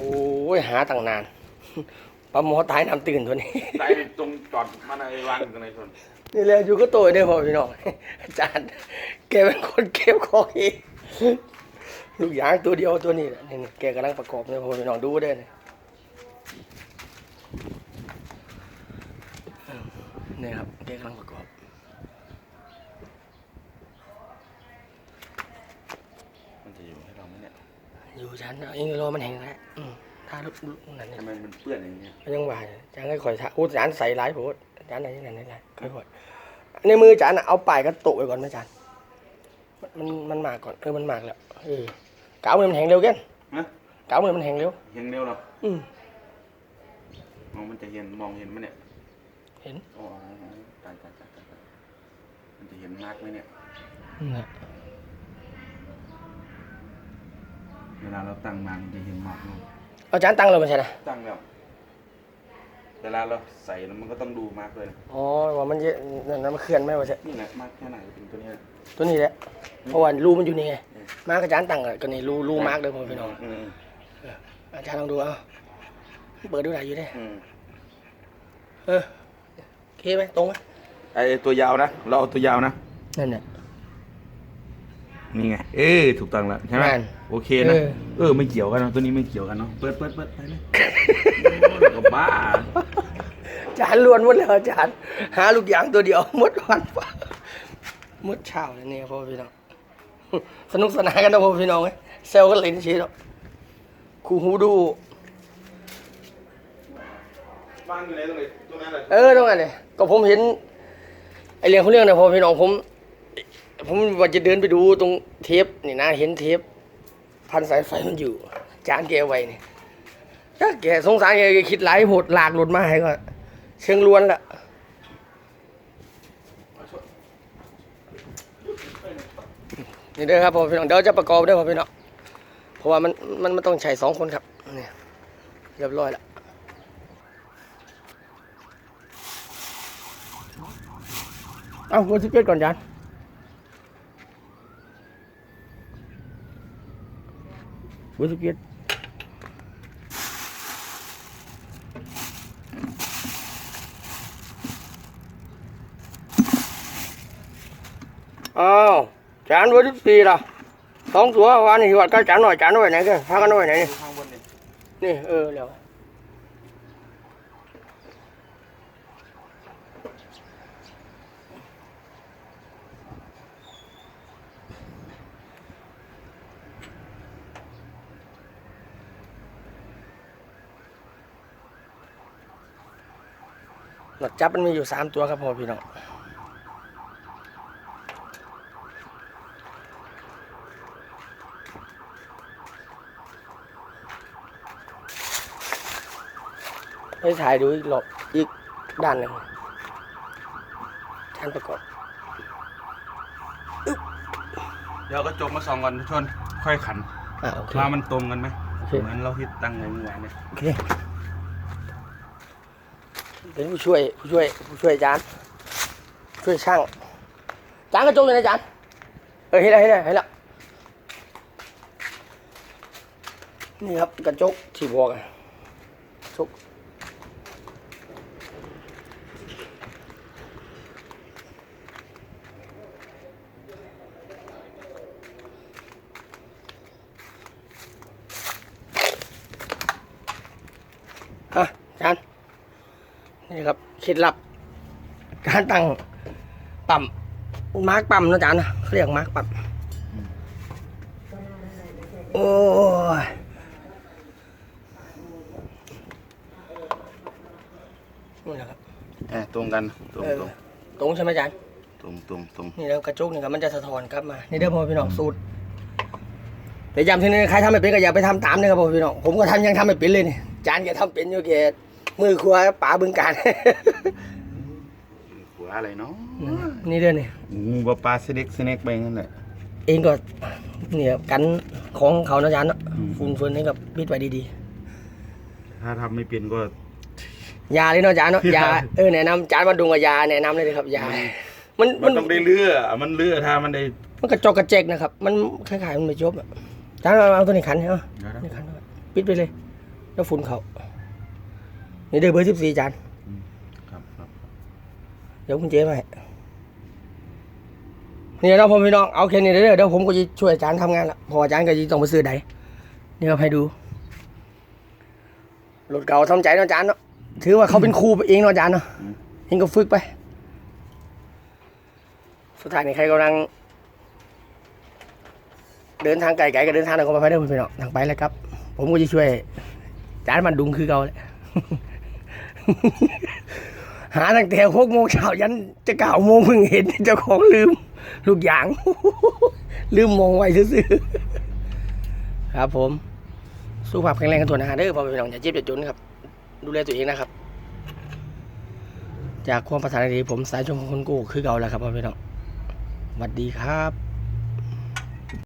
อ้ยหาตั้งนานปลาหมอตายน้ำตื่นตัวนี้ใจตรงจอดมาในวางอยู่ในชนนี่เลยอยู่ก็โตยเด้อพ่อพี่น้องอาจารย์แกเป็นคนเก็บของเองลูกยางตัวเดียวตัวนี้แหละนี่ๆแกกำลังประกอบเนี่ยพ่อพี่น้องดูได้เลยนี่ครับแกกำลังประกอบมันจะอยู่ให้เราไหมเนี่ย อยู่ชั้นเอาเองรอมันแห้งแล้วอืมถ้าลูกนั่นเนี่ยทำไมมันเปื้อนอย่างเงี้ยมันยังว่าอยู่จานก็คอยท่าอู้จานใส่หลายโพดจานไหนนั่นไหนค่อยๆในมือจานน่ะเอาปลายกระตุกไว้ก่อนไหมจานมันมันมันมากก่อนเออมันมากแล้วเออกาวมือมันแห้งเร็วแกันฮะกาวมือมันแห้งเร็วเห็นเร็วหรออืมมองมันจะเห็นมองเห็นไหมเนี่ย เห็นอ๋อตายตายตายตายตายมันจะเห็นมากไหมเนี่ยนั่นแหละ เวลาเราตั้งมามันจะเห็นมากมั้ยเอาจานตั้งเลยมาใช่ไหมตั้งแล้วเวลาเราใส่แล้วมันก็ต้องดูมากเลยนะอ๋อว่ามันเยอะนั่นนะมันเคลื่อนไหมวะใช่นี่แหละมากแค่ไหนถึงตัวเนี้ย ตัวนี้แหละเพราะว่ารูมันอยู่นี่ไงมาร์กอาจารย์ตั้งอะก็นี่รูรูมาร์กเลยพ่อพี่น้องอืมอาจารย์ลองดูเอาเปิดดูได้อยู่ได้อืมเออโอเคไหมตรงไหมไอตัวยาวนะ เราเอาตัวยาวนะนั่นแหละ นี่ไง เออถูกต้องแล้วใช่ไหมนั่นโอเคนะ เออ เออไม่เกี่ยวกันเนอะตัวนี้ไม่เกี่ยวกันเนาะ เปิดเปิดเปิดไปเลยโอ้ยก็บ้า อาจารย์ล้วนหมดแล้วอาจารย์ หาลูกยางตัวเดียวหมดวันฟ้าหมดเช้าแล้วเนี่ยพ่อพี่น้องสนุกสนานกันนะพ่อพี่น้องเอ้ยเซลกันเล่นเชียวครูฮูดูบ้านอยู่ไหนตรงไหนตรงนั้นแหละ เออตรงนั้นเลยก็ผมเห็นไอเรื่องของเรื่องนะพ่อพี่น้องผม ผมว่าจะเดินไปดูตรงเทปนี่นะ เห็นเทป พันสายไฟมันอยู่ จานแกอไว้นี่ถ้าแกสงสารแกแกคิดหลายโหดหลากรถมาให้ก็เชิงล้วนละนี่เด้อครับพ่อพี่น้องเดี๋ยวจะประกอบเด้อพ่อพี่น้องเพราะว่ามันมันมันต้องใช้สองคนครับนี่เรียบร้อยแล้วเอาวันที่เจ็ดก่อนจาน วันที่เจ็ดอ้าวจานวันที่สี่ละสองตัววันนี้วัดก็จานหน่อยจานหน่อยไหนกันพากันหน่อยไหนนี่ ข้างบนนี่ นี่เออเดี๋ยวห นวดจับมันมีอยู่สามตัวครับพ่อพี่น้องไปถ่ายดูอีกรอบอีกด้านหนึ่งท่านประกอบเดี๋ยวก็จบมาสองก่อนทุกชนค่อยขันอ่าโอเค ว่ามันตรงกันไหมโอเค เหมือนเราที่ตั้งไว้เมื่อวานเนี่ย โอเค เป็นผู้ช่วยผู้ช่วยผู้ช่วยอาจารย์ช่วยช่างจานกระจกเลยนะอาจารย์เออเห็นแล้วเห็นแล้วเห็นแล้วนี่ครับกระจกที่บอกอะกระจกฮะอาจารย์ นี่ครับเคล็ดลับ การตั้งปั๊มมาร์กปั๊มนะอาจารย์นะเขาเรียกมาร์กปั๊มโอ้ยนี่นะครับเออตรงกันตรงเออตรงตรงใช่ไหมอาจารย์ตรงตรงตรงนี่แล้วกระจกนี่ครับมันจะสะท้อนกลับมานี่เด้อพ่อพี่น้องสูตรแต่ย้ำทีนึงใครทำไม่เป็นก็อย่าไปทำตามนะครับพ่อพี่น้องผมก็ทำยังทำไม่เป็นเลยนี่จานแกทำเป็นอยู่แก มือครัวป๋าบึงการหัวอะไรเนาะนี่เด้อนี่งูปลาปลาสเน็กสเน็กไปงั้นแหละ เองก็เนี่ยกันของเขานะอาจารย์เนาะอืมฝุ่นเฟืนให้กับปิดไว้ดีถ้าทำไม่เป็นก็ ๆยาเลยเนาะอาจารย์เนาะยาเออแนะนำอาจารย์มาดูกับยาแนะนำเลยครับยา มันมัมันนต้องได้เลือมันเลือถ้ามันได้มันกระจอกกระเจกนะครับมันคล้ายๆมันไม่จบอะอาจารย์เอาเอาตัวนี้ขันเหรอเดี๋ยวนะนี่ขันเอาปิดไปเลย แล้วฝุ่นเขา นี่เด้อเบอร์สิบสี่จานอืมครับครับเดี๋ยวคุณเจ๊มาให้นี่เราะพ่อพี่น้องเอาแค่นี้เด้อเดี๋ยวผมก็จะช่วยอาจารย์ทำงานละเพออาจารย์ก็จะต้องไปซื้อใดนี่ครับให้ดูรถเก่าทำใจเนาะอาจารย์เนาะถือว่าเขาเป็นครูไปเองเนาะอาจารย์เนาะเองก็ฝึกไป สุดท้ายนี่ใครกำลัง เดินทางไกลๆก็เดินทางทางก็ไปได้อพี่น้องทางไปแล้วครับ ผมก็จะช่วยอาจารย์มันดุงคือเก่าแหละ หาตั้งแต่หกโมงเช้ายันจะเก้าโมงเพิ่งเห็นเจ้าของลืม ลูกอย่าง ลืมมองไว้ซื่อครับผมสุขภาพแข็งแรงกันตัวนะฮะเด้อพ่อแม่พี่น้องอย่าเจ็บอย่าจนครับ ดูแลตัวเองนะครับ จากความประสานดีผมสายชมคนโก้คือเก่าแล้วครับพ่อแม่พี่น้องสวัสดีครับ